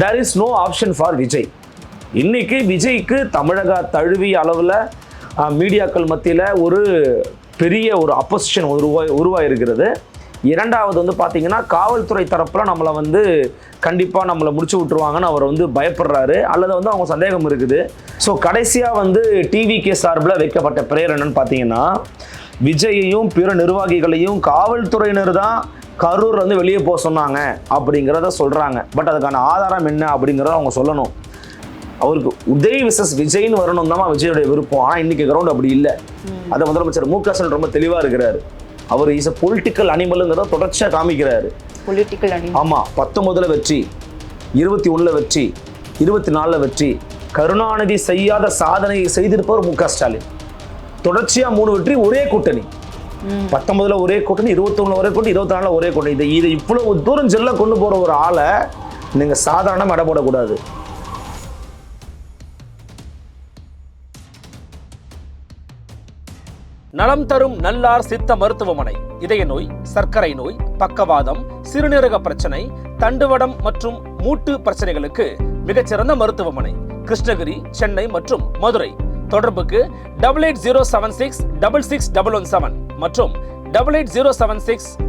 There is no option for Vijay இன்றைக்கி விஜய்க்கு தமிழக தழுவி அளவில் மீடியாக்கள் மத்தியில் ஒரு பெரிய ஒரு அப்போசிஷன் உருவாய் உருவாயிருக்கிறது. இரண்டாவது வந்து பார்த்திங்கன்னா காவல்துறை தரப்பில் நம்மளை வந்து கண்டிப்பாக நம்மளை முடிச்சு விட்டுருவாங்கன்னு அவர் வந்து பயப்படுறாரு. அல்லது வந்து அவங்க சந்தேகம் இருக்குது. ஸோ கடைசியாக வந்து டிவிகே சார்பில் வைக்கப்பட்ட பிரேயர் என்னன்னு பார்த்தீங்கன்னா விஜயையும் பிற நிர்வாகிகளையும் காவல்துறையினர் தான் கரூர் வந்து வெளியே போக சொன்னாங்க அப்படிங்கிறத சொல்கிறாங்க பட் அதுக்கான ஆதாரம் என்ன அப்படிங்கிறத அவங்க சொல்லணும். அவருக்கு உதய் விசஸ் விஜய்னு வரணும் தான் விஜயோடைய விருப்பம். ஆனால் இன்னைக்கு கிரவுண்ட் அப்படி இல்லை. அதை முதலமைச்சர் மு க ஸ்டாலின் ரொம்ப தெளிவாக இருக்கிறாரு. அவர் இஸ் அ பொலிட்டிக்கல் அனிமலுங்கிறத தொடர்ச்சியாக காமிக்கிறாரு. பொலிட்டிக்கல் அணி ஆமாம் பத்தொன்பதுல வெற்றி இருபத்தி ஒண்ணுல வெற்றி இருபத்தி நாலுல வெற்றி. கருணாநிதி செய்யாத சாதனையை செய்திருப்பவர் மு க ஸ்டாலின். தொடர்ச்சியா மூணு வெற்றி ஒரே கூட்டணி. பத்தொன்பதுல ஒரே கூட்டணி இருபத்தொன்னு ஒரே கூட்டணி இருபத்தி நாலுல ஒரே கூட்டணி. இது இதை இவ்வளவு தூரம் செல்ல கொண்டு போற ஒரு ஆளை நீங்க சாதாரண எடை போடக்கூடாது நலம் தரும் நல்லார் சித்த மருத்துவமனை இதய நோய் சர்க்கரை நோய் பக்கவாதம் சிறுநீரக பிரச்சனை தண்டுவடம் மற்றும் மூட்டு பிரச்சனைகளுக்கு மிகச்சிறந்த மருத்துவமனை கிருஷ்ணகிரி சென்னை மற்றும் மதுரை. தொடர்புக்கு double eight zero seven six double six double one seven மற்றும் double eight zero seven six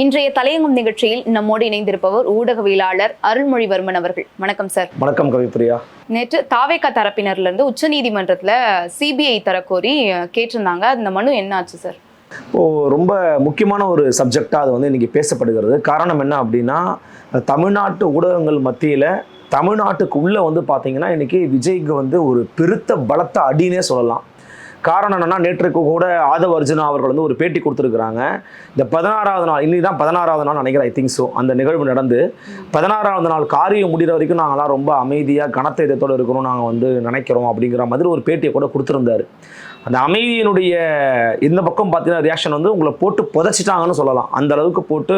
இன்றைய தலையங்கம் நிகழ்ச்சியில் நம்மோடு இணைந்திருப்பவர் ஊடகவியலாளர் அருள்மொழிவர்மன் அவர்கள். வணக்கம் சார். வணக்கம் கவிப்பிரியா நேற்று தாவேக்கா தரப்பினர்ல இருந்து உச்சநீதிமன்றத்துல சிபிஐ தரக்கோரி கேட்டிருந்தாங்க. அந்த மனு என்ன ஆச்சு சார்? ஓ ரொம்ப முக்கியமான ஒரு சப்ஜெக்டாக அது வந்து இன்னைக்கு பேசப்படுகிறது. காரணம் என்ன அப்படின்னா தமிழ்நாட்டு ஊடகங்கள் மத்தியில் தமிழ்நாட்டுக்கு உள்ளே வந்து பார்த்தீங்கன்னா இன்னைக்கு விஜய்க்கு வந்து ஒரு பெருத்த பலத்த அடினே சொல்லலாம். காரணம் என்னென்னா நேற்றுக்கு கூட ஆதவ அர்ஜுனா அவர்கள் வந்து ஒரு பேட்டி கொடுத்துருக்குறாங்க. இந்த பதினாறாவது நாள் இன்னைக்கு தான் பதினாறாவது நாள் நினைக்கிறேன் ஐ திங்க் ஸோ அந்த நிகழ்வு நடந்து. பதினாறாவது நாள் காரியம் முடிகிற வரைக்கும் நாங்களாம் ரொம்ப அமைதியாக கனத்த இதத்தோடு இருக்கணும் நாங்கள் வந்து நினைக்கிறோம் அப்படிங்கிற மாதிரி ஒரு பேட்டியை கூட கொடுத்துருந்தாரு. அந்த அமைதியினுடைய இந்த பக்கம் பார்த்தீங்கன்னா ரியாக்ஷன் வந்து உங்களை போட்டு புதைச்சிட்டாங்கன்னு சொல்லலாம். அந்த அளவுக்கு போட்டு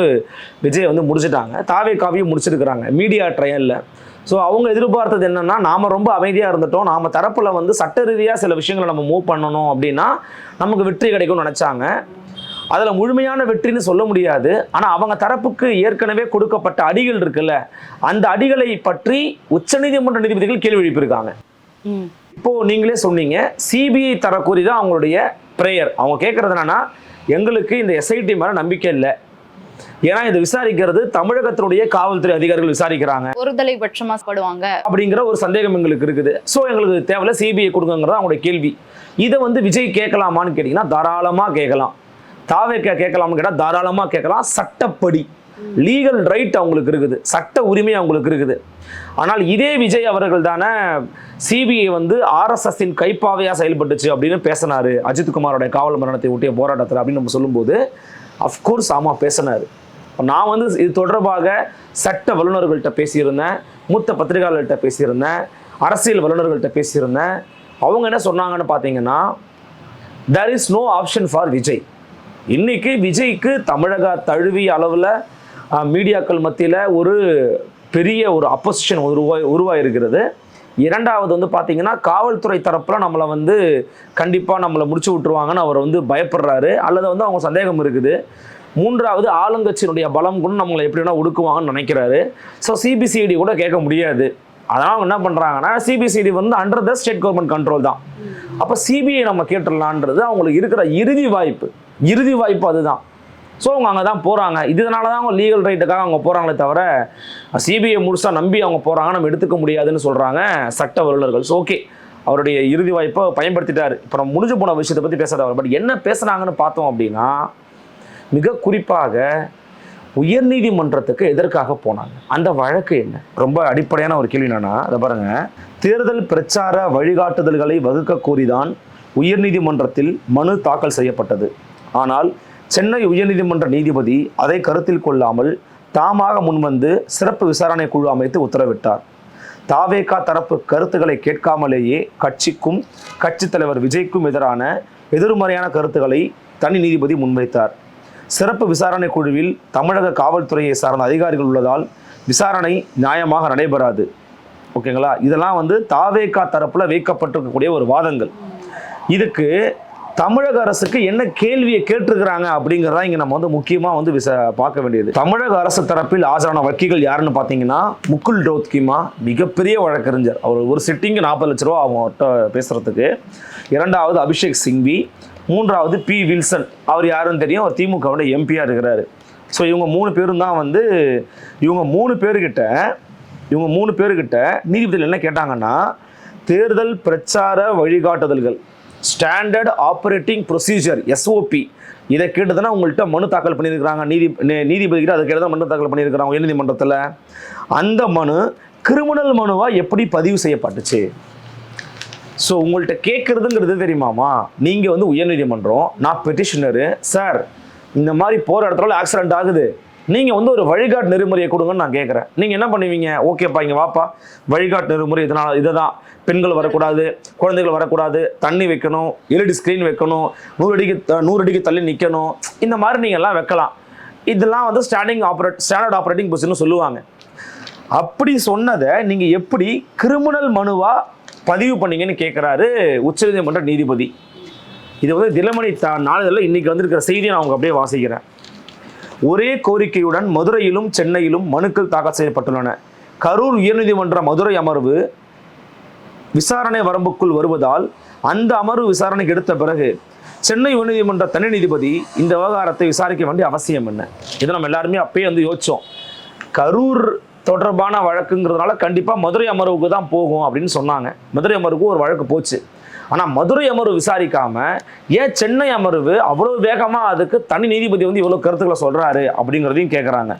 விஜய் வந்து முடிச்சிட்டாங்க. தாவே காவியும் முடிச்சிருக்கிறாங்க. மீடியா ட்ரையலில் ஸோ அவங்க எதிர்பார்த்தது என்னன்னா நாம ரொம்ப அமைதியாக இருந்துட்டோம். நாம தரப்புல வந்து சட்ட ரீதியாக சில விஷயங்களை நம்ம மூவ் பண்ணணும் அப்படின்னா நமக்கு வெற்றி கிடைக்கும்னு நினச்சாங்க. அதில் முழுமையான வெற்றின்னு சொல்ல முடியாது. ஆனால் அவங்க தரப்புக்கு ஏற்கனவே கொடுக்கப்பட்ட அடிகள் இருக்குல்ல அந்த அடிகளை பற்றி உச்சநீதிமன்ற நீதிபதிகள் கேள்வி எழுப்பியிருக்காங்க. ம். இப்போ நீங்களே சொன்னீங்க சிபிஐ தரக்கூறி தான் அவங்களுடைய ப்ரேயர் அவங்க கேட்கறது என்னன்னா எங்களுக்கு இந்த எஸ்ஐடி மேலே நம்பிக்கை இல்லை. ஏன்னா இதை விசாரிக்கிறது தமிழகத்தினுடைய காவல்துறை அதிகாரிகள் விசாரிக்கிறாங்க. ஒருதலை பட்சமா படுவாங்க. அப்படிங்கிற ஒரு சந்தேகம் எங்களுக்கு இருக்குது. ஸோ எங்களுக்கு தேவையில்ல சிபிஐ கொடுங்கங்கிறது அவங்களுடைய கேள்வி. இதை வந்து விஜய் கேட்கலாமான்னு கேட்டிங்கன்னா தாராளமாக கேட்கலாம். தாவேக்க கேட்கலாம்னு கேட்டால் தாராளமாக கேட்கலாம். சட்டப்படி லீகல் ரைட் அவங்களுக்கு இருக்குது. சட்ட உரிமை அவங்களுக்கு இருக்குது. ஆனால் இதே விஜய் அவர்கள் தானே சிபிஐ வந்து ஆர்எஸ்எஸ்ஸின் கைப்பாவையாக செயல்பட்டுச்சு அப்படின்னு பேசினாரு. அஜித் குமாரோட காவல் மரணத்தை ஒட்டிய போராட்டத்தில் அப்படின்னு நம்ம சொல்லும்போது அஃப்கோர்ஸ் ஆமாம் பேசினார். நான் வந்து இது தொடர்பாக சட்ட வல்லுநர்கள்ட்ட பேசியிருந்தேன் மூத்த பத்திரிகையாளர்கள்ட்ட பேசியிருந்தேன் அரசியல் வல்லுநர்கள்ட்ட பேசியிருந்தேன். அவங்க என்ன சொன்னாங்கன்னு பார்த்தீங்கன்னா there is no option for Vijay இன்னைக்கு விஜய்க்கு தமிழக தழுவிய அளவில் மீடியாக்கள் மத்தியில் ஒரு பெரிய ஒரு அப்போசிஷன் உருவாய் உருவாயிருக்கிறது. இரண்டாவது வந்து பார்த்தீங்கன்னா காவல்துறை தரப்பில் நம்மளை வந்து கண்டிப்பாக நம்மளை முடிச்சு விட்டுருவாங்கன்னு அவர் வந்து பயப்படுறாரு. அல்லது வந்து அவங்க சந்தேகம் இருக்குது. மூன்றாவது ஆளுங்கட்சியினுடைய பலம் கூட நம்மளை எப்படி வேணால் ஒடுக்குவாங்கன்னு நினைக்கிறாரு. ஸோ சிபிசிஐடி கூட கேட்க முடியாது. அதனால் அவங்க என்ன பண்ணுறாங்கன்னா சிபிசிடி வந்து under the state government control தான். அப்போ சிபிஐ நம்ம கேட்டுடலான்றது அவங்களுக்கு இருக்கிற இறுதி வாய்ப்பு. இறுதி வாய்ப்பு அதுதான். ஸோ அவங்க அங்கே தான் போகிறாங்க இதனால தான் அவங்க லீகல் ரைட்டுக்காக அவங்க போகிறாங்களே தவிர சிபிஐ முழுசாக நம்பி அவங்க போகிறாங்க நம்ம எடுத்துக்க முடியாதுன்னு சொல்கிறாங்க சட்ட வல்லுநர்கள். ஸோ ஓகே அவருடைய இறுதி வாய்ப்பை பயன்படுத்திட்டார். இப்போ நம்ம முடிஞ்சு போன விஷயத்தை பற்றி பேசாத அவர். பட் என்ன பேசுனாங்கன்னு பார்த்தோம் அப்படின்னா மிக குறிப்பாக உயர்நீதிமன்றத்துக்கு எதற்காக போனாங்க? அந்த வழக்கு என்ன? ரொம்ப அடிப்படையான ஒரு கேள்வி என்னன்னா அதை பாருங்க. தேர்தல் பிரச்சார வழிகாட்டுதல்களை வகுக்க கோரிதான் உயர்நீதிமன்றத்தில் மனு தாக்கல் செய்யப்பட்டது. ஆனால் சென்னை உயர்நீதிமன்ற நீதிபதி அதை கருத்தில் கொள்ளாமல் தாமாக முன்வந்து சிறப்பு விசாரணை குழு அமைத்து உத்தரவிட்டார். தாவேகா தரப்பு கருத்துக்களை கேட்காமலேயே கட்சிக்கும் கட்சித் தலைவர் விஜய்க்கும் எதிரான எதிர்மறையான கருத்துக்களை தனி நீதிபதி முன்வைத்தார். சிறப்பு விசாரணை குழுவில் தமிழக காவல்துறையை சார்ந்த அதிகாரிகள் உள்ளதால் விசாரணை நியாயமாக நடைபெறாது. ஓகேங்களா? இதெல்லாம் வந்து தாவேகா தரப்பில் வைக்கப்பட்டிருக்கக்கூடிய ஒரு வாதங்கள். இதுக்கு தமிழக அரசுக்கு என்ன கேள்வியை கேட்டிருக்கிறாங்க அப்படிங்கிறதா இங்க நம்ம வந்து முக்கியமா வந்து விச பார்க்க வேண்டியது. தமிழக அரசு தரப்பில் ஆஜரான வக்கீல்கள் யாருன்னு பார்த்தீங்கன்னா முகுல் ரோத்கிமா மிகப்பெரிய வழக்கறிஞர். அவர் ஒரு சிட்டிங்கு நாற்பது லட்ச ரூபா அவங்க பேசுகிறதுக்கு பேசுறதுக்கு. இரண்டாவது அபிஷேக் சிங்வி மூன்றாவது பி வில்சன். அவர் யாருன்னு தெரியும்? அவர் திமுகவோட எம்பியாக இருக்கிறாரு. ஸோ இவங்க மூணு பேரும் தான் வந்து இவங்க மூணு பேர்கிட்ட இவங்க மூணு பேர்கிட்ட நீதிபதிகள் என்ன கேட்டாங்கன்னா தேர்தல் பிரச்சார வழிகாட்டுதல்கள். ஸ்டாண்டர்ட் ஆப்ரேட்டிங் ப்ரொசீஜர் எஸ்ஓபி இதை கேட்டுதானே உங்கள்கிட்ட மனு தாக்கல் பண்ணியிருக்கிறாங்க. நீதி நே- நீதிபதிகிட்ட அதை கேட்டு தான் மனு தாக்கல் பண்ணியிருக்கிறாங்க உயர்நீதிமன்றத்தில் அந்த மனு கிரிமினல் மனுவாக எப்படி பதிவு செய்யப்பட்டுச்சு? ஸோ உங்கள்கிட்ட கேட்குறதுங்கிறது தெரியுமாமா நீங்கள் வந்து உயர்நீதிமன்றம் நான் பெட்டிஷனரு சார் இந்த மாதிரி போகிற இடத்துல ஆக்சிடென்ட் ஆகுது. நீங்கள் வந்து ஒரு வழிகாட்டு நெறிமுறையை கொடுங்கன்னு நான் கேட்குறேன் நீங்கள் என்ன பண்ணுவீங்க? ஓகேப்பா இங்கே வாப்பா. வழிகாட்டு நெறிமுறை இதனால் இதை தான் பெண்கள் வரக்கூடாது குழந்தைகள் வரக்கூடாது. தண்ணி வைக்கணும் எல்இடி ஸ்க்ரீன் வைக்கணும் நூறு அடிக்கு நூறு அடிக்கு தள்ளி நிற்கணும் இந்த மாதிரி நீங்கள் எல்லாம் வைக்கலாம். இதெல்லாம் வந்து standing operate standard operating position சொல்லுவாங்க. அப்படி சொன்னதை நீங்கள் எப்படி கிரிமினல் மனுவாக பதிவு பண்ணீங்கன்னு கேட்குறாரு உச்சநீதிமன்ற நீதிபதி. இது வந்து தினமணி தா நாளிதழில் இன்றைக்கி வந்திருக்கிற செய்தியை நான் அவங்க அப்படியே வாசிக்கிறேன். ஒரே கோரிக்கையுடன் மதுரையிலும் சென்னையிலும் மனுக்கள் தாக்கல் செய்யப்பட்டுள்ளன. கரூர் உயர்நீதிமன்ற மதுரை அமர்வு விசாரணை வரம்புக்குள் வருவதால் அந்த அமர்வு விசாரணைக்கு எடுத்த பிறகு சென்னை உயர்நீதிமன்ற தனி நீதிபதி இந்த விவகாரத்தை விசாரிக்க வேண்டிய அவசியம் என்ன? இதை நம்ம எல்லாருமே அப்பயே வந்து யோசிச்சோம். கரூர் தொடர்பான வழக்குங்கிறதுனால கண்டிப்பாக மதுரை அமர்வுக்கு தான் போகும் அப்படின்னு சொன்னாங்க. மதுரை அமர்வுக்கு ஒரு வழக்கு போச்சு. ஆனால் மதுரை அமர்வு விசாரிக்காம ஏன் சென்னை அமர்வு அவ்வளோ வேகமாக அதுக்கு தனி நீதிபதி வந்து இவ்வளோ கருத்துக்களை சொல்கிறாரு அப்படிங்கிறதையும் கேட்குறாங்க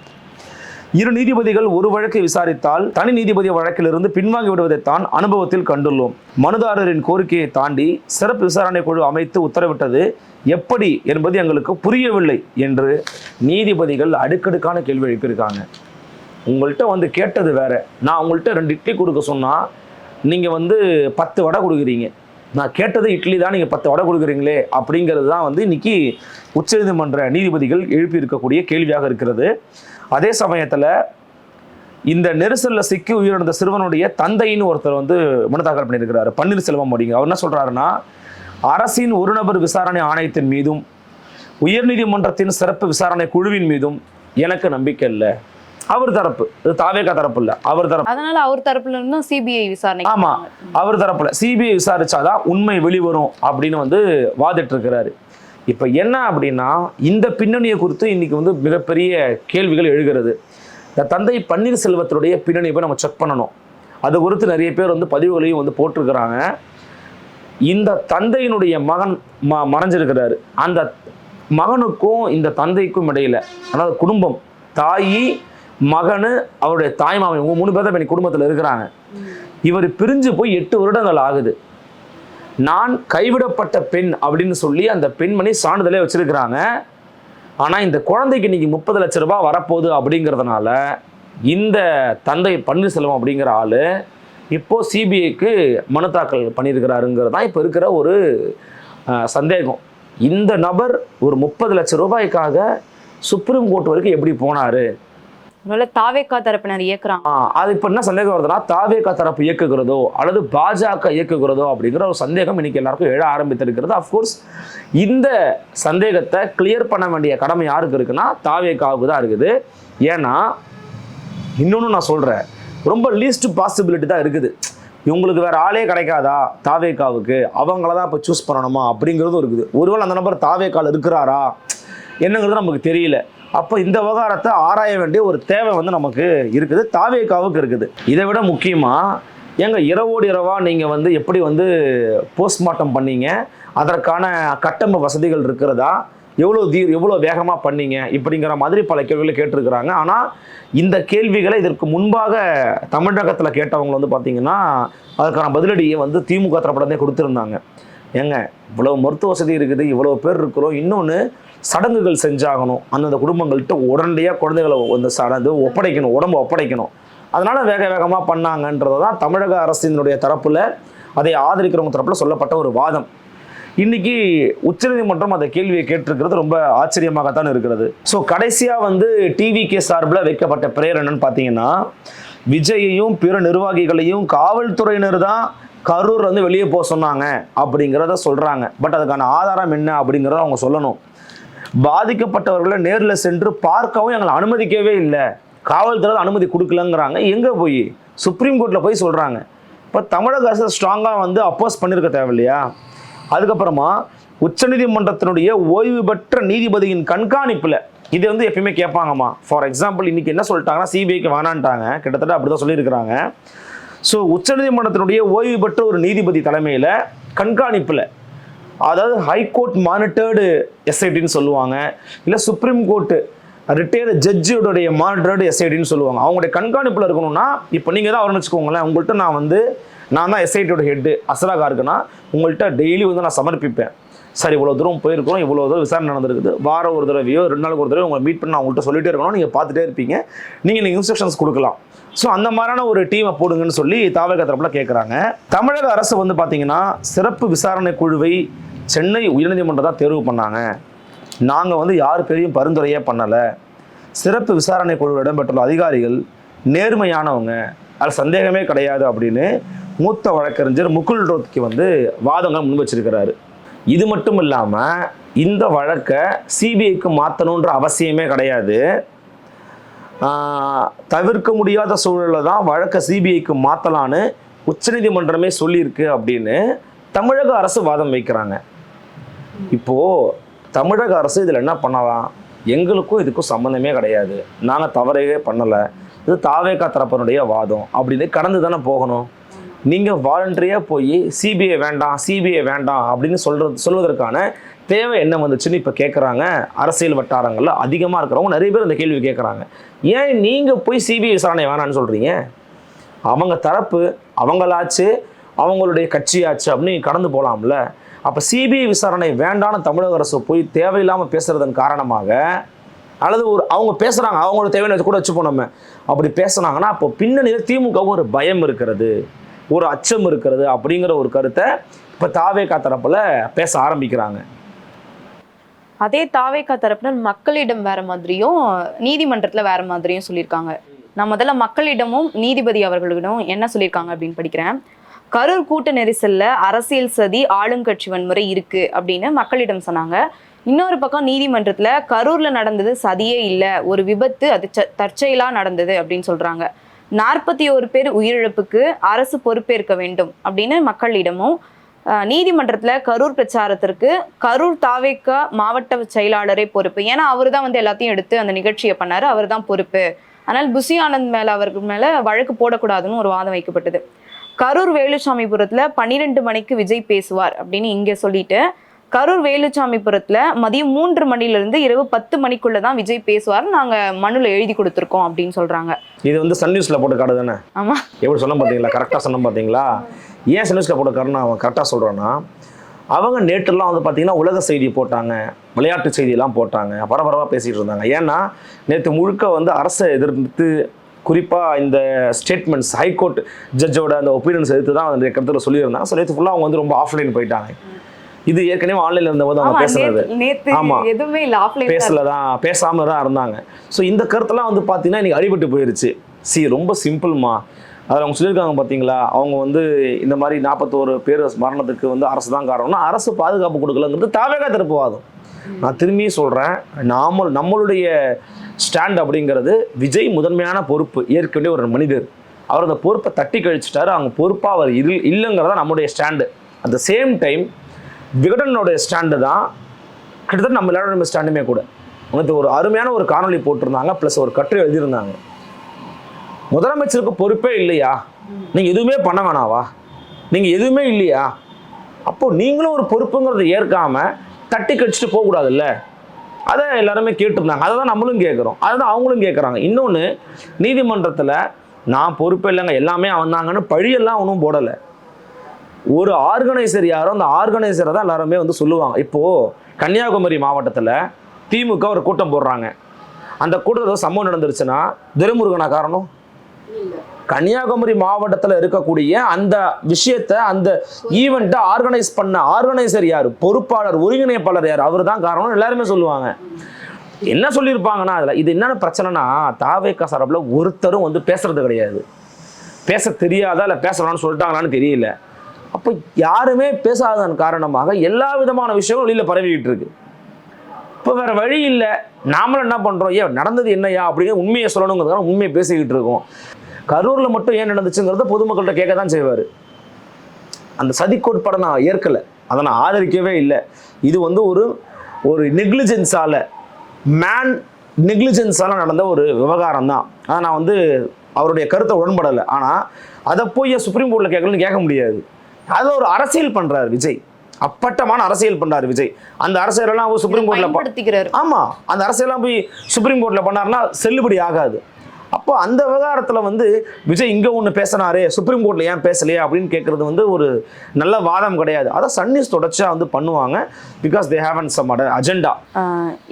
இரு நீதிபதிகள் ஒரு வழக்கை விசாரித்தால் தனி நீதிபதி வழக்கிலிருந்து பின்வாங்கி விடுவதைத்தான் அனுபவத்தில் கண்டுள்ளோம். மனுதாரரின் கோரிக்கையை தாண்டி சிறப்பு விசாரணை குழு அமைத்து உத்தரவிட்டது எப்படி என்பது எங்களுக்கு புரியவில்லை என்று நீதிபதிகள் அடுக்கடுக்கான கேள்வி எழுப்பியிருக்காங்க. உங்கள்கிட்ட வந்து கேட்டது வேற. நான் உங்கள்கிட்ட ரெண்டு இட்லி கொடுக்க சொன்னால் நீங்கள் வந்து பத்து வடை கொடுக்குறீங்க. நான் கேட்டது இட்லி தான் நீங்கள் பத்து வடை கொடுக்குறீங்களே அப்படிங்கிறது தான் வந்து இன்னைக்கு உச்சநீதிமன்ற நீதிபதிகள் எழுப்பி இருக்கக்கூடிய கேள்வியாக இருக்கிறது. அதே சமயத்தில் இந்த நெரிசலில் சிக்கி உயிரிழந்த சிறுவனுடைய தந்தைன்னு ஒருத்தர் வந்து மனு தாக்கல் பண்ணியிருக்கிறாரு பன்னீர்செல்வம் அப்படிங்க. அவர் என்ன சொல்கிறாருன்னா அரசின் ஒரு நபர் விசாரணை ஆணையத்தின் மீதும் உயர்நீதிமன்றத்தின் சிறப்பு விசாரணை குழுவின் மீதும் எனக்கு நம்பிக்கை இல்லை. அவர் தரப்பு. இது தாவேகா தரப்பு இல்லை அவர் தரப்பு. அதனால அவர் தரப்புல இருந்தும் சிபிஐ விசாரணை ஆமா. அவர் தரப்புல. சிபிஐ விசாரிச்சாதான் உண்மை வெளிவரும் அப்படின்னு வந்து வாதிட்டு இருக்கிறாரு இப்போ என்ன அப்படின்னா இந்த பின்னணியை குறித்து இன்னைக்கு வந்து மிகப்பெரிய கேள்விகள் எழுகிறது. இந்த தந்தை பன்னீர்செல்வத்தினுடைய பின்னணியை போய் நம்ம செக் பண்ணணும். அது குறித்து நிறைய பேர் வந்து பதிவுகளையும் வந்து போட்டிருக்கிறாங்க. இந்த தந்தையினுடைய மகன் ம மறைஞ்சிருக்கிறாரு. அந்த மகனுக்கும் இந்த தந்தைக்கும் இடையில அதாவது குடும்பம் தாயி மகனு அவருடைய தாய்மாமன் இவங்க மூணு பேர் தான் குடும்பத்தில் இருக்கிறாங்க. இவர் பிரிஞ்சு போய் எட்டு வருடங்கள் ஆகுது. நான் கைவிடப்பட்ட பெண் அப்படின்னு சொல்லி அந்த பெண்மணி சான்றிதழே வச்சிருக்கிறாங்க. ஆனால் இந்த குழந்தைக்கு இன்னைக்கு முப்பது லட்ச ரூபாய் வரப்போகுது அப்படிங்கிறதுனால இந்த தந்தை பன்னீர்செல்வம் அப்படிங்கிற ஆள் இப்போ சிபிஐக்கு மனு தாக்கல் பண்ணியிருக்கிறாருங்கிறது தான் இப்போ இருக்கிற ஒரு சந்தேகம். இந்த நபர் ஒரு முப்பது லட்ச ரூபாய்க்காக சுப்ரீம் கோர்ட் வரைக்கும் எப்படி போனாரு? ஒருவேளை தாவேக்கா தரப்பினர் இயக்குறாங்க. அது இப்போ என்ன சந்தேகம் வருதுன்னா தாவேகா தரப்பு இயக்குகிறதோ அல்லது பாஜக இயக்குகிறதோ அப்படிங்கிற ஒரு சந்தேகம் இன்னைக்கு எல்லாருக்கும் எழ ஆரம்பித்திருக்கிறது. அஃப்கோர்ஸ் இந்த சந்தேகத்தை கிளியர் பண்ண வேண்டிய கடமை யாருக்கு இருக்குன்னா தாவேகாவுக்கு தான் இருக்குது. ஏன்னா இன்னொன்று நான் சொல்கிறேன் ரொம்ப லீஸ்ட் பாசிபிலிட்டி தான் இருக்குது. இவங்களுக்கு வேற ஆளே கிடைக்காதா தாவேக்காவுக்கு? அவங்கள தான் இப்போ சூஸ் பண்ணணுமா அப்படிங்கிறதும் இருக்குது. ஒருவேளை அந்த நபர் தாவேக்கால் இருக்கிறாரா? என்னங்கிறது நமக்கு தெரியல. அப்போ இந்த விவகாரத்தை ஆராய வேண்டிய ஒரு தேவை வந்து நமக்கு இருக்குது தாவேக்காவுக்கு இருக்குது. இதை விட முக்கியமாக ஏங்க இரவோடு இரவா நீங்கள் வந்து எப்படி வந்து போஸ்ட்மார்ட்டம் பண்ணீங்க அதற்கான கட்டமை வசதிகள் இருக்கிறதா எவ்வளோ தீ எவ்வளோ வேகமாக பண்ணீங்க இப்படிங்கிற மாதிரி பல கேள்விகளை கேட்டிருக்கிறாங்க. ஆனால் இந்த கேள்விகளை இதற்கு முன்பாக தமிழகத்தில் கேட்டவங்க வந்து பார்த்தீங்கன்னா அதுக்கான பதிலடியை வந்து திமுக தரப்படந்தே கொடுத்துருந்தாங்க. ஏங்க இவ்வளோ மருத்துவ வசதி இருக்குது இவ்வளோ பேர் இருக்கிறோம். இன்னொன்று சடங்குகள் செஞ்சாகணும். அந்தந்த குடும்பங்கள்கிட்ட உடனடியாக குழந்தைகளை வந்து சடங்கு ஒப்படைக்கணும் உடம்பு ஒப்படைக்கணும். அதனால் வேக வேகமாக பண்ணாங்கன்றது தான் தமிழக அரசினுடைய தரப்பில் அதை ஆதரிக்கிறவங்க தரப்பில் சொல்லப்பட்ட ஒரு வாதம். இன்னைக்கு உச்சநீதிமன்றம் அந்த கேள்வியை கேட்டிருக்கிறது ரொம்ப ஆச்சரியமாகத்தான் இருக்கிறது. ஸோ கடைசியாக வந்து டிவிகே சார்பில் வைக்கப்பட்ட பிரேயர் என்னன்னு பார்த்தீங்கன்னா விஜயையும் பிற நிர்வாகிகளையும் காவல்துறையினர் தான் கரூர் வந்து வெளியே போக சொன்னாங்க அப்படிங்கிறத சொல்கிறாங்க பட் அதுக்கான ஆதாரம் என்ன அப்படிங்கிறத அவங்க சொல்லணும். பாதிக்கப்பட்டவர்களை நேரில் சென்று பார்க்கவும் எங்களை அனுமதிக்கவே இல்லை. காவல்துறை அனுமதி கொடுக்கலங்கிறாங்க. எங்கே போய்? சுப்ரீம் கோர்ட்டில் போய் சொல்கிறாங்க இப்போ தமிழக அரசு ஸ்ட்ராங்காக வந்து அப்போஸ் பண்ணியிருக்க தேவையில்லையா? அதுக்கப்புறமா உச்சநீதிமன்றத்தினுடைய ஓய்வு பெற்ற நீதிபதியின் கண்காணிப்பில் இது வந்து எப்பயுமே கேட்பாங்கம்மா. ஃபார் எக்ஸாம்பிள் இன்றைக்கி என்ன சொல்லிட்டாங்கன்னா சிபிஐக்கு வேணான்ட்டாங்க. கிட்டத்தட்ட அப்படி தான் சொல்லியிருக்கிறாங்க. ஸோ உச்சநீதிமன்றத்தினுடைய ஓய்வு பெற்ற ஒரு நீதிபதி தலைமையில் கண்காணிப்பில் அதாவது ஹைகோர்ட் மானிட்டர்டு எஸ்ஐடின்னு சொல்லுவாங்க. இல்லை சுப்ரீம் கோர்ட்டு ரிட்டையர்டு ஜட்ஜோடைய மானிட்டர்டு எஸ்ஐடின்னு சொல்லுவாங்க. அவங்களுடைய கண்காணிப்பில் இருக்கணும்னா இப்போ நீங்கள் தான் அவர்னு வச்சுக்கோங்களேன் உங்கள்கிட்ட நான் வந்து நான் தான் எஸ்ஐடியோட ஹெட்டு அசராக இருக்குன்னா உங்கள்கிட்ட டெய்லி வந்து நான் சமர்ப்பிப்பேன். சார் இவ்வளோ தூரம் போயிருக்கிறோம் இவ்வளோ தூரம் விசாரணை நடந்திருக்குது. வாரம் ஒரு தடவையோ ரெண்டு நாளுக்கு ஒரு தடவை உங்களை மீட் பண்ண அவங்கள்ட்ட சொல்லிட்டே இருக்கணும். நீங்கள் பார்த்துட்டே இருப்பீங்க. நீங்கள் நீங்கள் இன்ஸ்ட்ரக்ஷன்ஸ் கொடுக்கலாம். ஸோ அந்த மாதிரியான ஒரு டீமை போடுங்கன்னு சொல்லி தாவக தரப்பில் கேட்குறாங்க தமிழக அரசு வந்து பார்த்தீங்கன்னா சிறப்பு விசாரணை குழுவை சென்னை உயர்நீதிமன்றம் தான் தேர்வு பண்ணாங்க. நாங்கள் வந்து யார் பெரியும் பரிந்துரையே பண்ணலை. சிறப்பு விசாரணை குழுவில் இடம்பெற்றுள்ள அதிகாரிகள் நேர்மையானவங்க. அதில் சந்தேகமே கிடையாது அப்படின்னு மூத்த வழக்கறிஞர் முகுல் ரோத்கி வந்து வாதங்கள் முன் வச்சிருக்கிறாரு. இது மட்டும் இல்லாமல் இந்த வழக்கை சிபிஐக்கு மாற்றணுன்ற அவசியமே கிடையாது. தவிர்க்க முடியாத சூழலில் தான் வழக்கை சிபிஐக்கு மாற்றலான்னு உச்சநீதிமன்றமே சொல்லியிருக்கு அப்படின்னு தமிழக அரசு வாதம் வைக்கிறாங்க. இப்போது தமிழக அரசு இதில் என்ன பண்ணலாம்? எங்களுக்கும் இதுக்கும் சம்மந்தமே கிடையாது. நாங்கள் தவறையே பண்ணலை. இது தாவேகா தரப்பனுடைய வாதம் அப்படின்னு கடந்து தானே போகணும். நீங்கள் வாலண்டரியாக போய் சிபிஐ வேண்டாம் சிபிஐ வேண்டாம் அப்படின்னு சொல்கிறது சொல்வதற்கான தேவை என்ன வந்துச்சுன்னு இப்போ கேட்குறாங்க அரசியல் வட்டாரங்களில் அதிகமாக இருக்கிறவங்க நிறைய பேர் இந்த கேள்வி கேட்குறாங்க ஏன் நீங்கள் போய் சிபிஐ விசாரணை வேணான்னு சொல்கிறீங்க அவங்க தரப்பு அவங்களாச்சு அவங்களுடைய கட்சியாச்சு அப்படின்னு கடந்து போகலாம்ல அப்போ சிபிஐ விசாரணை வேண்டான்னு தமிழக அரசு போய் தேவையில்லாமல் பேசுறதன் காரணமாக அல்லது ஒரு அவங்க பேசுகிறாங்க அவங்களோட தேவையான கூட வச்சுப்போம் நம்ம. அப்படி பேசுனாங்கன்னா அப்போ பின்னணியில் திமுகவும் ஒரு பயம் இருக்கிறது. ஒரு அச்சம் இருக்கிறது அப்படிங்கிற ஒரு கருத்தை இப்போ தாவேகா தரப்பில் பேச ஆரம்பிக்கிறாங்க. அதே தாவேக்கா தரப்பினர் மக்களிடம் வேற மாதிரியும் நீதிமன்றத்தில் வேற மாதிரியும் சொல்லியிருக்காங்க. நான் முதல்ல மக்களிடமும் நீதிபதி அவர்களிடம் என்ன சொல்லியிருக்காங்க அப்படின்னு படிக்கிறேன். கரூர் கூட்ட நெரிசலில் அரசியல் சதி ஆளுங்கட்சி வன்முறை இருக்கு அப்படின்னு மக்களிடம் சொன்னாங்க. இன்னொரு பக்கம் நீதிமன்றத்தில் கரூரில் நடந்தது சதியே இல்லை ஒரு விபத்து அது ச- நடந்தது அப்படின்னு சொல்கிறாங்க நாற்பத்தி ஒரு பேர் உயிரிழப்புக்கு அரசு பொறுப்பேற்க வேண்டும் அப்படின்னு மக்களிடமும் நீதிமன்றத்தில் கரூர் பிரச்சாரத்திற்கு கரூர் தாவேக்கா மாவட்ட செயலாளரே பொறுப்பு. ஏன்னா அவர் தான் வந்து எல்லாத்தையும் எடுத்து அந்த நிகழ்ச்சியை பண்ணார். அவர் தான் பொறுப்பு. ஆனால் புசி ஆனந்த் மேலே அவருக்கு மேலே வழக்கு போடக்கூடாதுன்னு ஒரு வாதம் வைக்கப்பட்டது. கரூர் வேலுசாமிபுரத்தில் பன்னிரெண்டு மணிக்கு விஜய் பேசுவார் அப்படின்னு இங்கே சொல்லிட்டு கரூர் வேலுச்சாமிபுரத்துல மதியம் மூன்று மணில இருந்து இரவு பத்து மணிக்குள்ள தான் விஜய் பேசுவார் நாங்க மனுல எழுதி கொடுத்துருக்கோம் அப்படின்னு சொல்றாங்க. இது வந்து சன் நியூஸில் போட்ட கார்டு தானே? ஆமா. எப்படி சொன்ன பார்த்தீங்களா கரெக்டாக சொன்ன பார்த்தீங்களா ஏன் சன்னியூஸில் போட்ட காரணம் அவன் கரெக்டாக சொல்கிறான்னா அவங்க நேற்றுலாம் வந்து பார்த்தீங்கன்னா உலக செய்தி போட்டாங்க விளையாட்டு செய்தியெல்லாம் போட்டாங்க பரபரப்பாக பேசிகிட்டு இருந்தாங்க. ஏன்னா நேற்று முழுக்க வந்து அரசை எதிர்த்து குறிப்பாக இந்த ஸ்டேட்மெண்ட்ஸ் ஹைகோர்ட் ஜட்ஜோட அந்த ஒப்பீனியன்ஸ் எடுத்து தான் அந்த கருத்தில் சொல்லியிருந்தாங்க. ஸோ நேற்று ஃபுல்லாக அவங்க வந்து ரொம்ப ஆஃப்லைன் போயிட்டாங்க. இது ஏற்கனவே ஆன்லைனில் இருந்தபோது அவங்க பேசுறது ஆமா. எதுவுமே இல்ல ஆஃப்லைன் பேசல தான் பேசாம தான் இருந்தாங்க. ஸோ இந்த கருத்தெல்லாம் வந்து பார்த்தீங்கன்னா இன்னைக்கு அடிபட்டு போயிருச்சு. சி ரொம்ப சிம்பிள்மா அதில் அவங்க சொல்லியிருக்காங்க பார்த்தீங்களா அவங்க வந்து இந்த மாதிரி நாற்பத்தோரு பேர் மரணத்துக்கு வந்து அரசு தான் காரணம்னா அரசு பாதுகாப்பு கொடுக்கலங்கிறது தாவேகா திருப்புவாதம். நான் திரும்பியும் சொல்கிறேன் நாம நம்மளுடைய ஸ்டாண்ட் அப்படிங்கிறது விஜய் முதன்மையான பொறுப்பு ஏற்கனவே ஒரு மனிதர். அவர் அந்த பொறுப்பை தட்டி கழிச்சிட்டாரு அவங்க பொறுப்பாக அவர் இல் இல்லைங்கிறதா நம்முடைய stand. At the same time விகடனுடைய stand தான் கிட்டத்தட்ட நம்ம எல்லாரோட ஸ்டாண்டுமே கூட. உங்களுக்கு ஒரு அருமையான ஒரு காணொளி போட்டிருந்தாங்க ப்ளஸ் ஒரு கட்டுரை எழுதியிருந்தாங்க. முதலமைச்சருக்கு பொறுப்பே இல்லையா? நீங்கள் எதுவுமே பண்ண வேணாவா? நீங்கள் எதுவுமே இல்லையா? அப்போது நீங்களும் ஒரு பொறுப்புங்கிறத ஏற்காமல் தட்டி கழிச்சிட்டு போகக்கூடாதுல்ல? அதை எல்லாருமே கேட்டிருந்தாங்க. அதை தான் நம்மளும் கேட்குறோம். அதை தான் அவங்களும் கேட்குறாங்க. இன்னொன்று நீதிமன்றத்தில் நான் பொறுப்பே இல்லைங்க எல்லாமே அவந்தாங்கன்னு பழியெல்லாம் ஒன்றும் போடலை. ஒரு ஆர்கனைசர் யாரோ அந்த ஆர்கனைசரை தான் எல்லாருமே வந்து சொல்லுவாங்க. இப்போது கன்னியாகுமரி மாவட்டத்தில் திமுக ஒரு கூட்டம் போடுறாங்க. அந்த கூட்டத்தில் சம்பவம் நடந்துருச்சுன்னா துரைமுருகனா காரணம்? கன்னியாகுமரி மாவட்டத்தில் இருக்கக்கூடிய அந்த விஷயத்தை அந்த ஈவெண்ட்டை ஆர்கனைஸ் பண்ண ஆர்கனைசர் யார்? பொறுப்பாளர் ஒருங்கிணைப்பாளர் யார்? அவர் தான் காரணம் எல்லாருமே சொல்லுவாங்க. என்ன சொல்லியிருப்பாங்கன்னா அதில் இது என்னென்ன பிரச்சனைனா தாவேக்கா சாரப்பில் ஒருத்தரும் வந்து பேசுறது கிடையாது. பேச தெரியாதா இல்லை பேசலாம்னு சொல்லிட்டாங்களான்னு தெரியல. அப்போ யாருமே பேசாததன் காரணமாக எல்லா விதமான விஷயங்களும் வெளியில் பரவிக்கிட்டு இருக்கு. இப்போ வேறு வழி இல்லை. நாமளும் என்ன பண்ணுறோம் ஏன் நடந்தது என்னையா அப்படின்னு உண்மையை சொல்லணுங்கிறதுக்காக உண்மையை பேசிக்கிட்டு இருக்கோம். கரூரில் மட்டும் ஏன் நடந்துச்சுங்கிறத பொதுமக்கள்கிட்ட கேட்க தான் செய்வார். அந்த சதி நான் ஏற்கலை. அதை நான் ஆதரிக்கவே இல்லை. இது வந்து ஒரு ஒரு நெக்லிஜென்ஸால் மேன் நெக்லிஜென்ஸால் நடந்த ஒரு விவகாரம் தான் அதை நான் வந்து அவருடைய கருத்தை உடன்படலை. ஆனால் அதை போய் சுப்ரீம் கோர்ட்டில் கேட்கலன்னு கேட்க முடியாது. அதில் ஒரு அரசியல் பண்ணுறாரு விஜய். அப்பட்டமான அரசியல் பண்றாரு விஜய். அந்த அரசியலெல்லாம் அவர் சுப்ரீம் கோர்ட்டில் பயன்படுத்திக்கிறாரு. ஆமா. அந்த அரசியலாம் போய் சுப்ரீம் கோர்ட்ல பண்ணாருன்னா செல்லுபடி ஆகாது. அப்போ அந்த விவகாரத்துல வந்து விஜய் இங்க ஒண்ணு பேசினாரே சுப்ரீம் கோர்ட்ல ஏன் பேசலையே அப்படின்னு கேட்கறது வந்து ஒரு நல்ல வாதம் கிடையாது. அதை சன்னிஸ் தொடர்ச்சியா வந்து பண்ணுவாங்க because they have an some agenda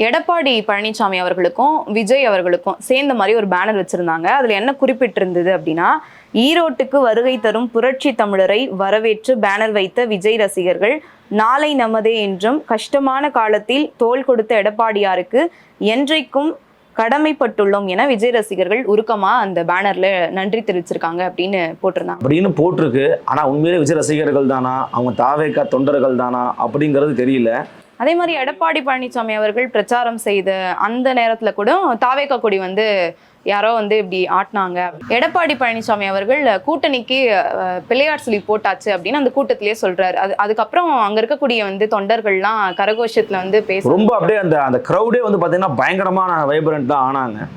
Edappadi Palaniswami அவர்களுக்கும் விஜய் அவர்களுக்கும் சேர்ந்த மாதிரி ஒரு பேனர் வச்சிருந்தாங்க. அதுல என்ன குறிப்பிட்டிருந்தது அப்படின்னா ஈரோட்டுக்கு வருகை தரும் புரட்சி தமிழரை வரவேற்று பேனர் வைத்த விஜய் ரசிகர்கள் நாளை நமதே என்றும் கஷ்டமான காலத்தில் தோள் கொடுத்த எடப்பாடியாருக்கு என்றைக்கும் கடமைப்பட்டுள்ளோம் என விஜய் ரசிகர்கள் உருக்கமா அந்த பேனர்ல நன்றி தெரிவிச்சிருக்காங்க அப்படின்னு போட்டிருந்தாங்க. அப்படின்னு போட்டிருக்கு. ஆனா உண்மையிலே விஜய் ரசிகர்கள் தானா? அவங்க தாவேக்கா தொண்டர்கள் தானா? அப்படிங்கிறது தெரியல. அதே மாதிரி எடப்பாடி பழனிசாமி அவர்கள் பிரச்சாரம் செய்த அந்த நேரத்துல கூட தாவேக்கா கொடி வந்து யாரோ வந்து இப்படி ஆட்டினாங்க. எடப்பாடி பழனிசாமி அவர்கள் கூட்டணிக்கு பிள்ளையார் சொல்லி போட்டாச்சு அப்படின்னு அந்த கூட்டத்திலேயே சொல்றாரு. அது அதுக்கப்புறம் அங்க இருக்கக்கூடிய வந்து தொண்டர்கள்லாம் கரகோஷத்துல வந்து பேச ரொம்ப அப்படியே அந்த அந்த க்ரௌடே வந்து பார்த்தீங்கன்னா பயங்கரமான வைப்ரண்ட் தான் ஆனாங்க.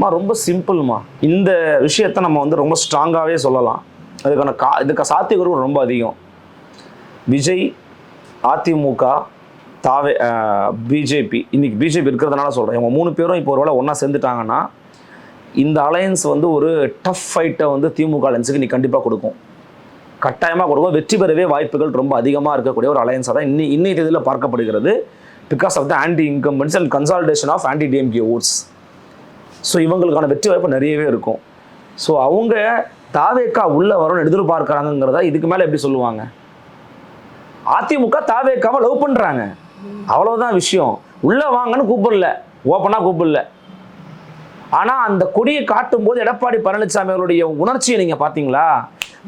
மா ரொம்ப சிம்பிள்மா இந்த விஷயத்தை நம்ம வந்து ரொம்ப ஸ்ட்ராங்காகவே சொல்லலாம். அதுக்கான கா இதுக்கு சாத்தியக்கூறு ரொம்ப அதிகம். விஜய் அதிமுக தாவே பிஜேபி. இன்னைக்கு பிஜேபி இருக்கிறதுனால சொல்கிறேன் இவங்க மூணு பேரும் இப்போ ஒரு வேளை ஒன்றா சேர்ந்துட்டாங்கன்னா இந்த அலையன்ஸ் வந்து ஒரு டஃப் ஃபைட்டை வந்து திமுக அலையன்ஸுக்கு நீ கண்டிப்பாக கொடுக்கும். கட்டாயமாக கொடுக்கும். வெற்றி பெறவே வாய்ப்புகள் ரொம்ப அதிகமாக இருக்கக்கூடிய ஒரு அலையன்ஸாக தான் இன்னி இன்னைய தேதியில் பார்க்கப்படுகிறது. Because of the anti incumbence and consolidation of anti DMK votes so இவங்களுக்கான வெற்றி வாய்ப்பு நிறையவே இருக்கும். ஸோ அவங்க தாவேக்கா உள்ளே வரும்னு எதிர்பார்க்குறாங்கிறத இதுக்கு மேலே எப்படி சொல்லுவாங்க? அதிமுக தாவேக்காவை லவ் பண்ணுறாங்க அவ்வளோதான் விஷயம். உள்ளே வாங்கன்னு கூப்பிடல. ஓப்பனாக கூப்பிடல. ஆனால் அந்த கொடியை காட்டும் போது எடப்பாடி பழனிசாமி அவருடைய உணர்ச்சியை நீங்கள் பார்த்தீங்களா?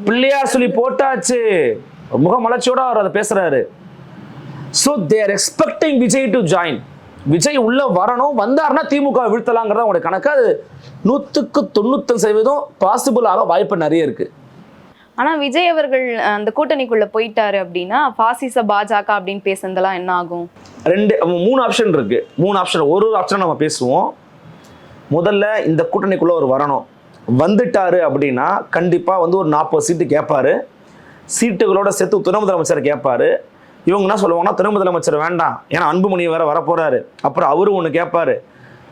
பிள்ளையார் சொல்லி போட்டாச்சு. முகமலர்ச்சியோட அவர் அதை பேசுறாரு. So there expecting Vijay to join Vijay உள்ள வரணும். வந்தாருன்னா திமுக வீழ்த்தலாங்கிறத உங்களுடைய கணக்கு. அது நூற்றுக்கு தொண்ணூத்தஞ்சு சதவீதம் பாசிபிள் ஆக வாய்ப்பு நிறைய இருக்கு. ஆனா விஜய் அவர்கள் அந்த கூட்டணிக்குள்ள போயிட்டாரு அப்படின்னா பாசிச பாஜக அப்படின்னு பேசுனதெல்லாம் என்ன ஆகும்? ரெண்டு மூணு ஆப்ஷன் இருக்கு. மூணு ஆப்ஷன் ஒரு ஒரு ஆப்ஷன் நம்ம பேசுவோம். முதல்ல இந்த கூட்டணிக்குள்ளே அவர் வரணும். வந்துட்டாரு அப்படின்னா கண்டிப்பாக வந்து ஒரு நாற்பது சீட்டு கேட்பாரு. சீட்டுகளோட சேர்த்து துணை முதலமைச்சர் கேட்பாரு. இவங்க என்ன சொல்லுவாங்கன்னா துணை முதலமைச்சர் வேண்டாம். ஏன்னா அன்புமணி வேற வரப்போறாரு. அப்புறம் அவரும் ஒன்று கேட்பாரு.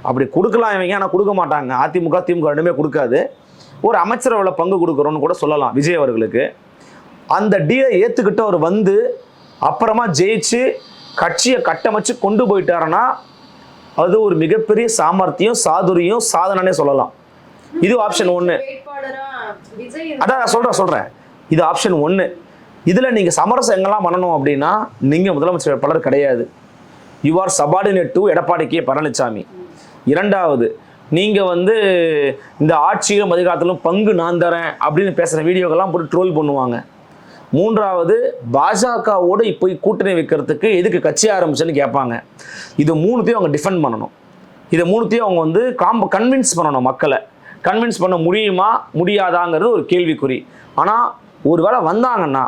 அப்படி கொடுக்கலாம் இவங்க ஆனால் கொடுக்க மாட்டாங்க. அதிமுக திமுக ரெண்டுமே கொடுக்காது. ஒரு அமைச்சரவில் பங்கு கொடுக்குறோன்னு கூட சொல்லலாம் விஜய் அவர்களுக்கு. அந்த டீலை ஏற்றுக்கிட்டு அவர் வந்து அப்புறமா ஜெயிச்சு கட்சியை கட்டமைச்சு கொண்டு போயிட்டாருன்னா அது ஒரு மிகப்பெரிய சாமர்த்தியம் சாதுரியம் சாதனைனே சொல்லலாம். இது ஆப்ஷன் ஒன்று அதான் நான் சொல்கிறேன் சொல்கிறேன் இது ஆப்ஷன் ஒன்று இதில் நீங்கள் சமரசம் எங்கெல்லாம் பண்ணணும் அப்படின்னா நீங்கள் முதலமைச்சர் வேட்பாளர் கிடையாது. You are subordinate to Edappadi K. Palaniswami இரண்டாவது நீங்கள் வந்து இந்த ஆட்சியிலும் அதிகாரத்திலும் பங்கு நான் தரேன் அப்படின்னு பேசுகிற வீடியோக்கெல்லாம் போட்டு ட்ரோல் பண்ணுவாங்க. மூன்றாவது பாஜகவோடு இப்போ கூட்டணி வைக்கிறதுக்கு எதுக்கு கட்சி ஆரம்பிச்சுன்னு கேட்பாங்க. இது மூணுத்தையும் அவங்க டிஃபெண்ட் பண்ணணும். இதை மூணுத்தையும் அவங்க வந்து காம்ப கன்வின்ஸ் பண்ணணும் மக்களை. கன்வின்ஸ் பண்ண முடியுமா முடியாதாங்கிறது ஒரு கேள்விக்குறி. ஆனால் ஒரு வேளை வந்தாங்கன்னா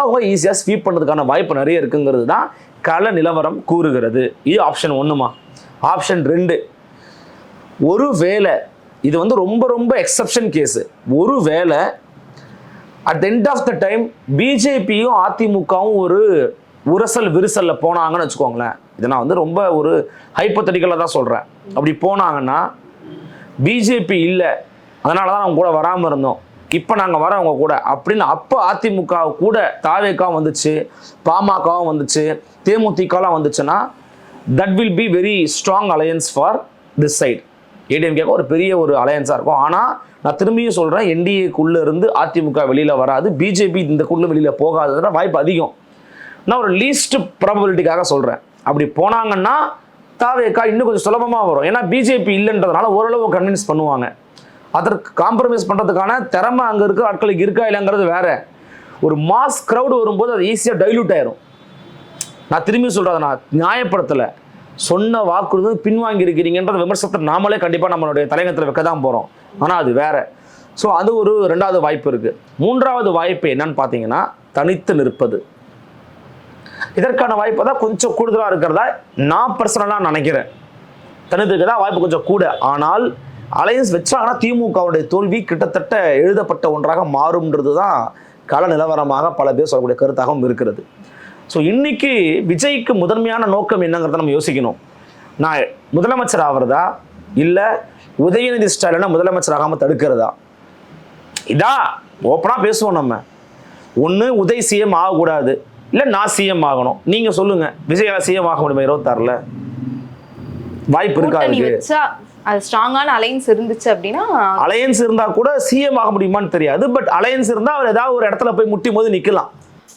அவங்க ஈஸியாக ஸ்வீப் பண்ணுறதுக்கான வாய்ப்பு நிறைய இருக்குங்கிறது தான் கள நிலவரம் கூறுகிறது. இது ஆப்ஷன் ஒன்றுமா ஆப்ஷன் ரெண்டு. ஒரு வேளை இது வந்து ரொம்ப ரொம்ப எக்ஸப்ஷன் கேஸு ஒரு வேளை at end of the time பிஜேபியும் அதிமுகவும் ஒரு உரசல் விரிசலில் போனாங்கன்னு வச்சுக்கோங்களேன். இதை நான் வந்து ரொம்ப ஒரு ஹைப்பத்தடிக்கலாக தான் சொல்கிறேன் அப்படி போனாங்கன்னா பிஜேபி இல்லை. அதனால தான் அவங்க கூட வராமல் இருந்தோம். இப்போ நாங்கள் வரோம் அவங்க கூட. அப்படின்னு அப்போ அதிமுக கூட தாவேக்காவும் வந்துச்சு பாமகவும் வந்துச்சு தேமுதிகலாம் வந்துச்சுன்னா that will be very strong alliance for this side ஏடிஎம்கேக்கு ஒரு பெரிய ஒரு அலையன்ஸாக இருக்கும். ஆனால் நான் திரும்பியும் சொல்கிறேன் என்டிஏக்குள்ளே இருந்து அதிமுக வெளியில் வராது பிஜேபி இந்த குள்ள வெளியில் போகாததுன்ற வாய்ப்பு அதிகம். நான் ஒரு லீஸ்ட் ப்ராபபிலிட்டிக்காக சொல்கிறேன் அப்படி போனாங்கன்னா தாவேக்கா இன்னும் கொஞ்சம் சுலபமாக வரும். ஏன்னா பிஜேபி இல்லைன்றதுனால ஓரளவு கன்வின்ஸ் பண்ணுவாங்க. அதற்கு காம்ப்ரமைஸ் பண்ணுறதுக்கான திறமை அங்கே இருக்கிற ஆட்களுக்கு இருக்கா இல்லைங்கிறது வேற. ஒரு மாஸ் க்ரௌடு வரும்போது அது ஈஸியாக டைல்யூட் ஆயிரும். நான் திரும்பி சொல்கிறத நான் நியாயப்படுத்தலை. சொன்ன வாக்குறுதி பின்வாங்கி இருக்கிறீங்கன்ற விமர்சனத்தை நாமளே கண்டிப்பாக நம்மளுடைய தலைநகரத்தில் வைக்க தான் போகிறோம் ஆனால் அது வேற. ஸோ அது ஒரு ரெண்டாவது வாய்ப்பு இருக்குது மூன்றாவது வாய்ப்பு என்னன்னு பார்த்தீங்கன்னா தனித்து நிற்பது. இதற்கான வாய்ப்பு தான் கொஞ்சம் கூடுதலாக இருக்கிறதா? நான் பர்சனலாக நினைக்கிறேன். தனித்துக்கு தான் வாய்ப்பு கொஞ்சம் கூட. ஆனால் அலையன்ஸ் வச்சாங்கன்னா திமுகவுடைய தோல்வி கிட்டத்தட்ட எழுதப்பட்ட ஒன்றாக மாறும்ன்றது தான் கள நிலவரமாக பல பேர் சொல்லக்கூடிய கருத்தாகவும் இருக்கிறது. ஸோ இன்னைக்கு விஜய்க்கு முதன்மையான நோக்கம் என்னங்கிறத நம்ம யோசிக்கணும். நான் முதலமைச்சர் ஆகிறதா இல்லை உதயநிதி ஸ்டாலினை முதலமைச்சர் ஆகாமல் தடுக்கிறதா? இதா ஓப்பனாக பேசுவோம் நம்ம. ஒன்று உதய் சிஎம் ஆகக்கூடாது. இல்லை நான் சிஎம் ஆகணும். நீங்கள் சொல்லுங்கள் விஜயால சிஎம் ஆக முடியுமா? இருபத்தாறில்? வாய்ப்பு இருக்கா அதுக்கு? அது ஸ்ட்ராங்கான அலைன்ஸ் இருந்துச்சு அப்படின்னா அலையன்ஸ் இருந்தா கூட சிஎம் ஆக முடியுமான்னு தெரியாது. பட் அலையன்ஸ் இருந்தா அவர் ஏதாவது ஒரு இடத்துல போய் முட்டி போது நிக்கலாம்.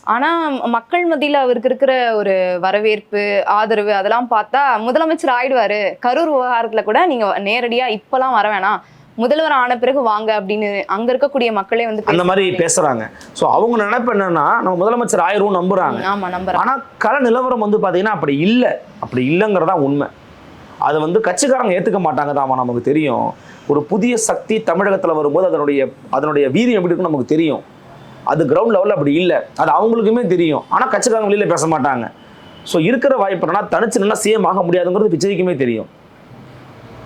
ஆனா மக்கள் மத்தியில அவருக்கு இருக்கிற ஒரு வரவேற்பு ஆதரவு அதெல்லாம் பார்த்தா முதலமைச்சர் ஆயிடுவாரு. கரூர் விவகாரத்துல கூட நீங்க நேரடியா இப்பெல்லாம் வர வேணாம். முதல்வர் ஆன பிறகு வாங்க அப்படின்னு அங்க இருக்கக்கூடிய மக்களே வந்து அந்த மாதிரி பேசுறாங்க. ஸோ அவங்க நினைப்பு என்னன்னா நம்ம முதலமைச்சர் ஆயிரும் நம்புறாங்க. ஆமா நம்புறேன் ஆனா கள நிலவரம் வந்து பாத்தீங்கன்னா அப்படி இல்லை. அப்படி இல்லைங்கிறதா உண்மை. அதை வந்து கட்சிக்காரங்க ஏத்துக்க மாட்டாங்க தான் நமக்கு தெரியும். ஒரு புதிய சக்தி தமிழகத்துல வரும்போது அதனுடைய அதனுடைய வீரியம் எப்படி இருக்குன்னு நமக்கு தெரியும். அது கிரவுண்ட் லெவலில் அப்படி இல்லை. அது அவங்களுக்குமே தெரியும். ஆனா கட்சிக்காரங்க வெளியில பேச மாட்டாங்க. ஸோ இருக்கிற வாய்ப்பு என்னன்னா தனிச்சு நின்னா சிஎம் ஆக முடியாதுங்கிறது விஜய்க்குமே தெரியும்.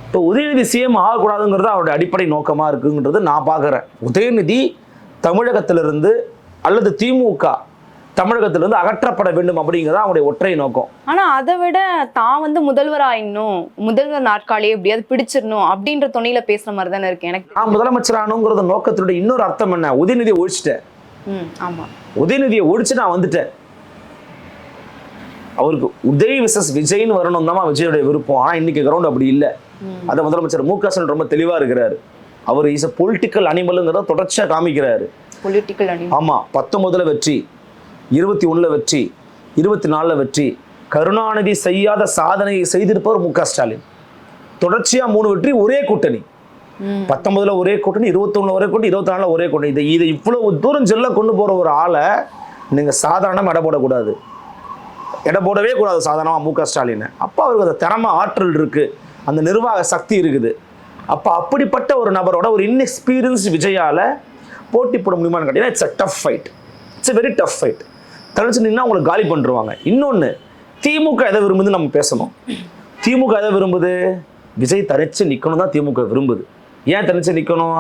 இப்போ உதயநிதி சிஎம் ஆகக்கூடாதுங்கிறது அவருடைய அடிப்படை நோக்கமா இருக்குங்கிறது நான் பார்க்குறேன். உதயநிதி தமிழகத்திலிருந்து அல்லது திமுக தமிழகத்திலிருந்து அகற்றப்பட வேண்டும் அப்படிங்கிறது அவருடைய ஒற்றை நோக்கம். ஆனா அதை விட தான் வந்து முதல்வர் ஆயிடணும். முதல்வர் நாற்காலியை எப்படியாவது பிடிச்சிடணும் அப்படின்ற துணையில பேசுற மாதிரி தானே இருக்கு. எனக்கு நான் முதலமைச்சர் ஆகணுங்கிறது நோக்கத்தினுடைய இன்னொரு அர்த்தம் என்ன? உதயநிதியை ஒழிச்சிட்டேன். உதயநிதியை ஒழிச்சு நான் வந்துட்டேன். அவருக்கு உதய் விசஸ் விஜய்னு வரணும் தான் விஜயோடைய விருப்பம். ஆனால் இன்னைக்கு கிரவுண்ட் அப்படி இல்லை. அதை முதலமைச்சர் மு க ஸ்டாலின் ரொம்ப தெளிவாக இருக்கிறாரு. அவர் இஸ் அ பொலிட்டிக்கல் அனிமலுங்கிறத தொடர்ச்சியாக காமிக்கிறாரு. பொலிட்டிக்கல் அணி ஆமாம் பத்தொன்பதுல வெற்றி இருபத்தி ஒண்ணுல வெற்றி இருபத்தி நாலுல வெற்றி கருணாநிதி செய்யாத சாதனையை செய்திருப்பவர் மு க ஸ்டாலின். தொடர்ச்சியா மூணு வெற்றி ஒரே கூட்டணி. பத்தொன்பதுல ஒரே கூட்டணி இருபத்தொன்னுல ஒரே கூட்டணி இருபத்தி நாலுல ஒரே கூட்டணி. இது இதை இவ்வளவு தூரம் செல்ல கொண்டு போற ஒரு ஆளை நீங்க சாதாரணமா எடை போடக்கூடாது. எடை போடவே கூடாது சாதாரணமா மு க. ஸ்டாலின். அப்போ அவருக்கு அந்த திறமை ஆற்றல் இருக்கு. அந்த நிர்வாக சக்தி இருக்குது. அப்போ அப்படிப்பட்ட ஒரு நபரோட ஒரு இன்எக்ஸ்பீரியன்ஸ் விஜயால போட்டி போட முடியுமான்னு கேட்டீங்கன்னா it's a tough fight it's very tough fight தனிச்சு நின்னா அவங்களை காலி பண்ணிருவாங்க. இன்னொன்று திமுக எதை விரும்புதுன்னு நம்ம பேசணும். திமுக எதை விரும்புது? விஜய் தரைச்சு நிற்கணும் தான் திமுக விரும்புது. ஏன் தனிச்சு நிற்கணும்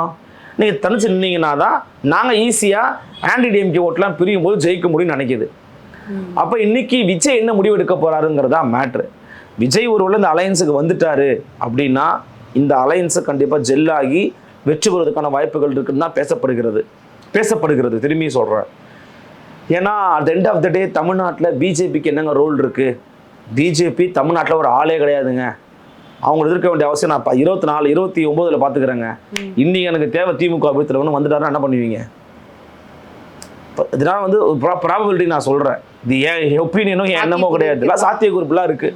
நீங்கள் தனிச்சு நின்னீங்கன்னா தான் நாங்கள் ஈஸியாக ஆன்டிடிஎம்கே ஓட்டெலாம் பிரியும் போது ஜெயிக்க முடியும்னு நினைக்குது. அப்போ இன்னைக்கு விஜய் என்ன முடிவு எடுக்க போறாருங்கிறதா மேட்ரு விஜய் ஒருவேளை இந்த அலையன்ஸுக்கு வந்துட்டாரு அப்படின்னா இந்த அலையன்ஸை கண்டிப்பாக ஜெல்லாகி வெற்றி பெறுவதற்கான வாய்ப்புகள் இருக்குன்னு தான் பேசப்படுகிறது. பேசப்படுகிறது திரும்பி சொல்கிறேன் ஏன்னா at end of the day தமிழ்நாட்டில் பிஜேபிக்கு என்னங்க ரோல் இருக்குது பிஜேபி தமிழ்நாட்டில் ஒரு ஆளே கிடையாதுங்க. அவங்க எதிர்க்க வேண்டிய அவசியம் நான் ப- இருபத்தி நாலு இருபத்தி ஒம்போதில் பார்த்துக்கிறேங்க இன்னைக்கு எனக்கு தேவை திமுக அபித்தரவனு வந்துட்டாருன்னா என்ன பண்ணுவீங்க? இப்ப இதெல்லாம் வந்து ஒரு ப்ராபபிலிட்டி நான் சொல்கிறேன் இது என் ஒப்பீனியனும் என் எண்ணமோ கிடையாது. இதெல்லாம் சாத்தியக்குறிப்புலாம் இருக்குது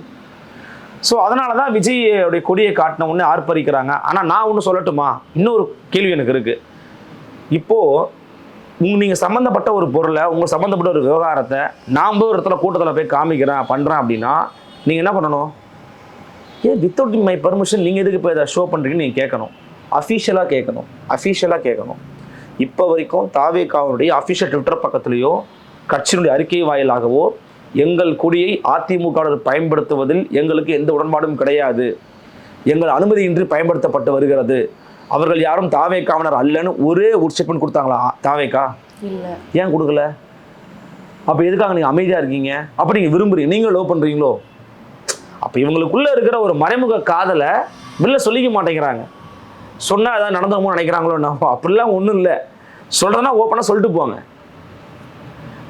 ஸோ அதனால தான் விஜயோடைய கொடியை காட்டின உடனே ஆர்ப்பரிக்கிறாங்க. ஆனால் நான் ஒன்று சொல்லட்டுமா? இன்னொரு கேள்வி எனக்கு இருக்குது இப்போது உங்க நீங்கள் சம்மந்தப்பட்ட ஒரு பொருளை உங்கள் சம்மந்தப்பட்ட ஒரு விவகாரத்தை நான் போய் ஒரு இடத்துல கூட்டத்தில் போய் காமிக்கிறேன் பண்ணுறேன் அப்படின்னா நீங்கள் என்ன பண்ணணும்? ஏன் வித்தவுட் மை பர்மிஷன் நீங்கள் எதுக்கு போய் இதை ஷோ பண்ணுறீங்கன்னு நீங்கள் கேட்கணும். அஃபீஷியலாக கேட்கணும். அஃபீஷியலாக கேட்கணும். இப்போ வரைக்கும் தாவேகாவுடைய அஃபிஷியல் ட்விட்டர் பக்கத்துலேயோ கட்சியினுடைய அறிக்கை வாயிலாகவோ எங்கள் கொடியை அதிமுக பயன்படுத்துவதில் எங்களுக்கு எந்த உடன்பாடும் கிடையாது. எங்கள் அனுமதியின்றி பயன்படுத்தப்பட்டு வருகிறது. அவர்கள் யாரும் தாவேக்காவினர் அல்லன்னு ஒரே ஒரு ஸ்டேட்மெண்ட் கொடுத்தாங்களா? தாவேக்கா? ஏன் கொடுக்கல? அப்போ எதுக்காக நீங்கள் அமைதியாக இருக்கீங்க? அப்போ நீங்கள் விரும்புறீங்க. நீங்கள் லவ் பண்ணுறீங்களோ அப்போ இவங்களுக்குள்ள இருக்கிற ஒரு மறைமுக காதலை வெளில சொல்லிக்க மாட்டேங்கிறாங்க. சொன்னால் ஏதாவது நடந்துருமோ நினைக்கிறாங்களோ நான் அப்படிலாம் ஒன்றும் இல்லை. சொல்கிறதுனா ஓப்பனாக சொல்லிட்டு போங்க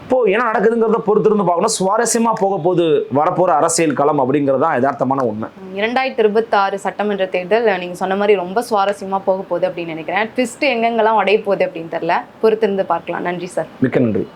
இப்போ என்ன நடக்குதுங்கிறத பொறுத்திருந்து பார்க்கணும். சுவாரஸ்யமா போக போகுது வரப்போற அரசியல் களம் அப்படிங்கிறது தான் யதார்த்தமான உண்மை. இரண்டாயிரத்தி இருபத்தி ஆறு சட்டமன்ற தேர்தல் நீங்க சொன்ன மாதிரி ரொம்ப சுவாரஸ்யமா போக போகுது அப்படின்னு நினைக்கிறேன். ட்விஸ்ட் எங்கெங்கெல்லாம் உடைய போகுது அப்படின்னு தெரியல. பொறுத்திருந்து பார்க்கலாம். நன்றி சார் மிக்க நன்றி.